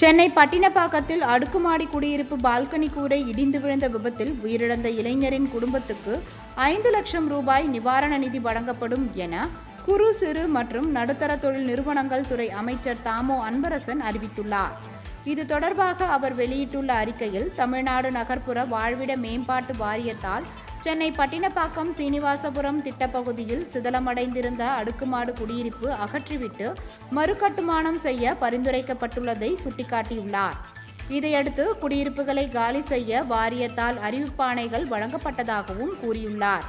சென்னை பட்டினப்பாக்கத்தில் அடுக்குமாடி குடியிருப்பு பால்கனி கூரை இடிந்து விழுந்த விபத்தில் உயிரிழந்த இளைஞரின் குடும்பத்துக்கு ஐந்து லட்சம் ரூபாய் நிவாரண நிதி வழங்கப்படும் என குறு சிறு மற்றும் நடுத்தர தொழில் நிறுவனங்கள் துறை அமைச்சர் தாமோ அன்பரசன் அறிவித்துள்ளார். இது தொடர்பாக அவர் வெளியிட்டுள்ள அறிக்கையில் தமிழ்நாடு நகர்ப்புற வாழ்விட மேம்பாட்டு வாரியத்தால் சென்னை பட்டினப்பாக்கம் சீனிவாசபுரம் திட்டப்பகுதியில் சிதலமடைந்திருந்த அடுக்குமாடு குடியிருப்பு அகற்றிவிட்டு மறுகட்டுமானம் செய்ய பரிந்துரைக்கப்பட்டுள்ளதை சுட்டிக்காட்டியுள்ளார். இதையடுத்து குடியிருப்புகளை காலி செய்ய வாரியத்தால் அறிவிப்பாணைகள் வழங்கப்பட்டதாகவும் கூறியுள்ளார்.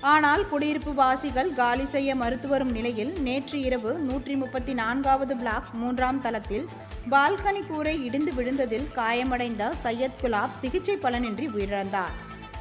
ஆனால் குடியிருப்பு வாசிகள் காலி செய்ய மறுத்து வரும் நிலையில் நேற்று இரவு நூற்றி முப்பத்தி நான்காவது பிளாக் மூன்றாம் தளத்தில் பால்கனி கூரை இடிந்து விழுந்ததில் காயமடைந்த சையத் குலாப் சிகிச்சை பலனின்றி உயிரிழந்தார்.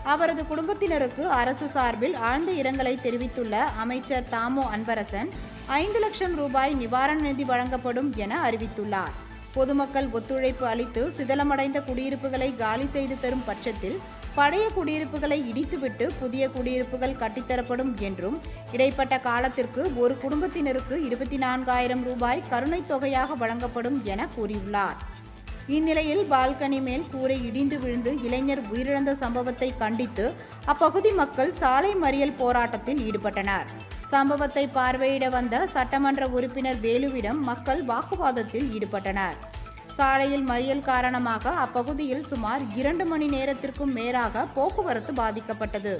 அவரது குடும்பத்தினருக்கு அரசு சார்பில் ஆழ்ந்த இரங்கலை தெரிவித்துள்ள அமைச்சர் தாமோ அன்பரசன் ஐந்து லட்சம் ரூபாய் நிவாரண நிதி வழங்கப்படும் என அறிவித்துள்ளார். பொதுமக்கள் ஒத்துழைப்பு அளித்து சிதலமடைந்த குடியிருப்புகளை காலி செய்து தரும் பட்சத்தில் பழைய குடியிருப்புகளை இடித்துவிட்டு புதிய குடியிருப்புகள் கட்டித்தரப்படும் என்றும் இடைப்பட்ட காலத்திற்கு ஒரு குடும்பத்தினருக்கு இருபத்தி நான்காயிரம் ரூபாய் கருணைத் தொகையாக வழங்கப்படும் என கூறியுள்ளார். இந்நிலையில் பால்கனி மேல் கூரை இடிந்து விழுந்து இளைஞர் உயிரிழந்த சம்பவத்தை கண்டித்து அப்பகுதி மக்கள் சாலை மறியல் போராட்டத்தில் ஈடுபட்டனர். சம்பவத்தை பார்வையிட வந்த சட்டமன்ற உறுப்பினர் வேலுவிடம் மக்கள் வாக்குவாதத்தில் ஈடுபட்டனர். சாலையில் மறியல் காரணமாக அப்பகுதியில் சுமார் இரண்டு மணி நேரத்திற்கும் மேலாக போக்குவரத்து பாதிக்கப்பட்டது.